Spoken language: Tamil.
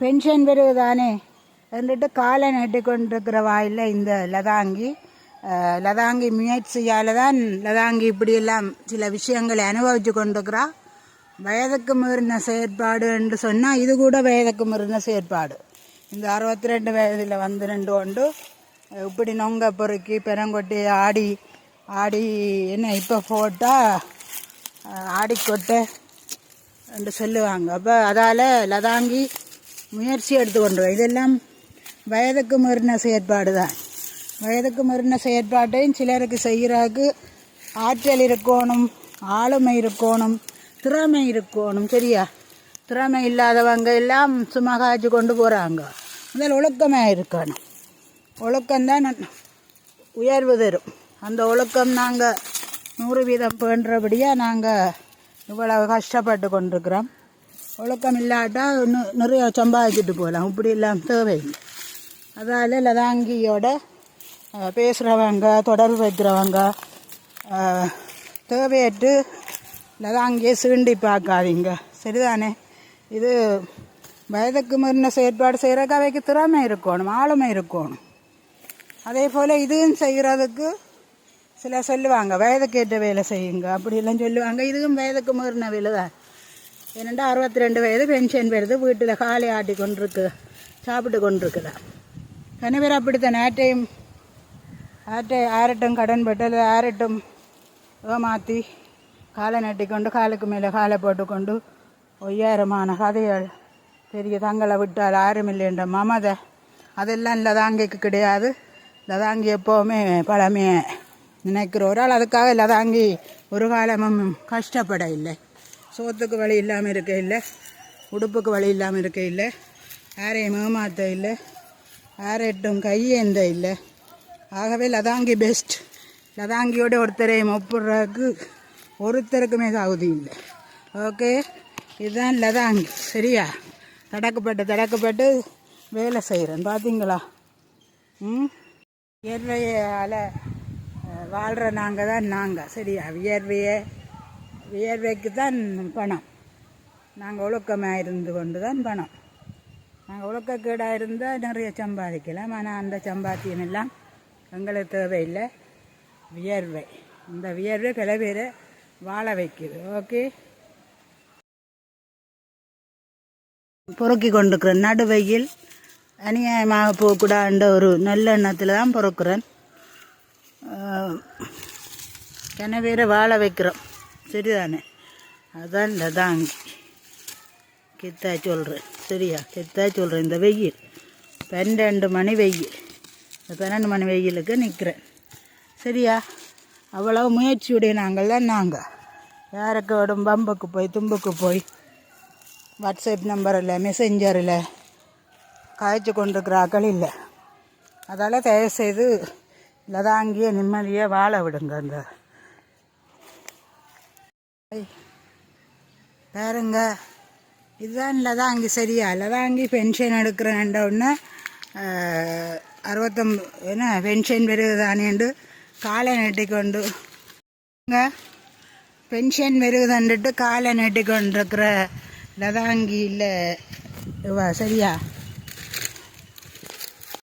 பென்ஷன் பெறுவதானே என்றிட்டு காலை நட்டு கொண்டிருக்கிற வாயில் இந்த லதாங்கி. லதாங்கி முயற்சியால் தான் லதாங்கி இப்படியெல்லாம் சில விஷயங்களை அனுபவித்து கொண்டிருக்கிறா. வயதுக்கு மீறின செயற்பாடு என்று சொன்னால் இது கூட வயதுக்கு மீறின செயற்பாடு. இந்த அறுபத்தி ரெண்டு வயதில் வந்து ரெண்டு கொண்டு இப்படி நொங்க பொறுக்கி பெரங்கொட்டி ஆடி ஆடி என்ன இப்போ போட்டால் ஆடிக்கொட்டை என்று சொல்லுவாங்க. அப்போ அதால் லதாங்கி முயற்சி எடுத்துக்கொண்டு இதெல்லாம் வயதுக்கு மீறின செயற்பாடு தான் வயதுக்கு மீறின செயற்பாட்டையும் சிலருக்கு செய்கிறாக்கு ஆற்றல் இருக்கணும் ஆளுமை இருக்கணும் திறமை இருக்கணும் சரியா? திறமை இல்லாதவங்க எல்லாம் சும்மா காய்ச்சி கொண்டு போகிறாங்க முதல் ஒழுக்கமாக இருக்கணும். ஒழுக்கம்தான் உயர்வு தரும். அந்த ஒழுக்கம் நாங்கள் நூறு வீதம் பேன்றபடியாக நாங்கள் இவ்வளவு கஷ்டப்பட்டு கொண்டிருக்கிறோம். ஒழுக்கம் இல்லாட்டா இன்னும் நிறைய சம்பாதிச்சுட்டு போகலாம் இப்படி எல்லாம் தேவையில்லை அதால் லதாங்கியோட பேசுகிறவங்க தொடர்பு வைக்கிறவங்க தேவையற்று லதாங்கியை சீண்டி பார்க்காதீங்க. சரிதானே? இது வயதுக்கு முன்ன செயற்பாடு செய்கிறக்கு அவைக்கு திறமை இருக்கணும் ஆளுமை இருக்கணும். அதே போல் இதுவும் செய்கிறதுக்கு சில சொல்லுவாங்க வயதுக்கேற்ற வேலை செய்யுங்க அப்படியெல்லாம் சொல்லுவாங்க. இதுவும் வயதுக்கு மீறின வேலை தான் என்னெண்டா அறுபத்தி ரெண்டு வயது பென்ஷன் வருது வீட்டில் காலை ஆட்டி கொண்டிருக்கு சாப்பிட்டு கொண்டிருக்குதா கணவர் அப்படித்தான் ஆட்டையும் ஆட்டை ஆரட்டும் கடன் பட்டு ஆரட்டும் ஏமாற்றி காலை நட்டிக்கொண்டு காலுக்கு மேலே காலை போட்டுக்கொண்டு ஒய்யாயிரமான கதைகள். பெரிய தங்களை விட்டால் ஆறும் இல்லைன்ற மமதை. அதெல்லாம் லதாங்கிக்கு கிடையாது. லதாங்கி எப்போவுமே பழமையே. நினைக்கிற ஒரு ஆள் அதுக்காக லதாங்கி ஒரு காலமும் கஷ்டப்பட இல்லை. சோத்துக்கு வழி இல்லாமல் இருக்க இல்லை உடுப்புக்கு வழி இல்லாமல் இருக்க இல்லை யாரையும் மேமாத்த இல்லை யாரைட்டும் கையேந்த இல்லை. ஆகவே லதாங்கி பெஸ்ட் லதாங்கியோட ஒருத்தரையும் ஒப்புடுறதுக்கு ஒருத்தருக்குமே தகுதி இல்லை. ஓகே இதுதான் லதாங்கி சரியா? தடக்கப்பட்டு தடக்கப்பட்டு வேலை செய்கிறேன் பார்த்தீங்களா ம்? வியர்வையால் வாழ்கிற நாங்கள் தான் நாங்கள் சரியா? வியர்வையை வியர்வைக்கு தான் பணம். நாங்கள் ஒழுக்கமாக இருந்து கொண்டு தான் பணம். நாங்கள் ஒழுக்கக்கேடாக இருந்தால் நிறைய சம்பாதிக்கலாம். ஆனால் அந்த சம்பாத்தியம் எல்லாம் எங்களுக்கு தேவையில்லை. வியர்வை. இந்த வியர்வை பல பேரை வாழ வைக்குது. ஓகே? பொறுக்கி கொண்டுக்கிறேன் நடுவையில் அநியாயமாக போகக்கூடாதுன்ற ஒரு நல்ல எண்ணத்தில் தான் பொறுக்கிறேன். கன பேரை வாழ வைக்கிறோம். சரிதானே? அதான் லதாங்கி கித்தா சொல்கிறேன் சரியா? கித்தா சொல்கிறேன் இந்த வெயில். பன்னெண்டு மணி வெயில். இந்த பன்னெண்டு மணி வெயிலுக்கு நிற்கிறேன் சரியா? அவ்வளோ முயற்சியுடைய நாங்கள் தான் நாங்கள் யாருக்கு விடும் பம்புக்கு போய் தும்புக்கு போய் வாட்ஸ்அப் நம்பரில் மெசேஞ்சரில் காய்ச்சி கொண்டிருக்கிறாக்கள் இல்லை. அதால் தயவுசெய்து லதாங்கிய நிம்மதியாக வாழ விடுங்க அந்த. ஐ, பாருங்க. இதுதான் லதாங்கி சரியா? லதாங்கி பென்ஷன் எடுக்கிறேன்ட உடனே அறுபத்தொம்பது என்ன பென்ஷன் பெருகுதானேண்டு காலை நீட்டிக்கொண்டு. பென்ஷன் வருகுதண்டுட்டு காலை நீட்டிக்கொண்டிருக்கிற லதாங்கி இல்லை இவ சரியா?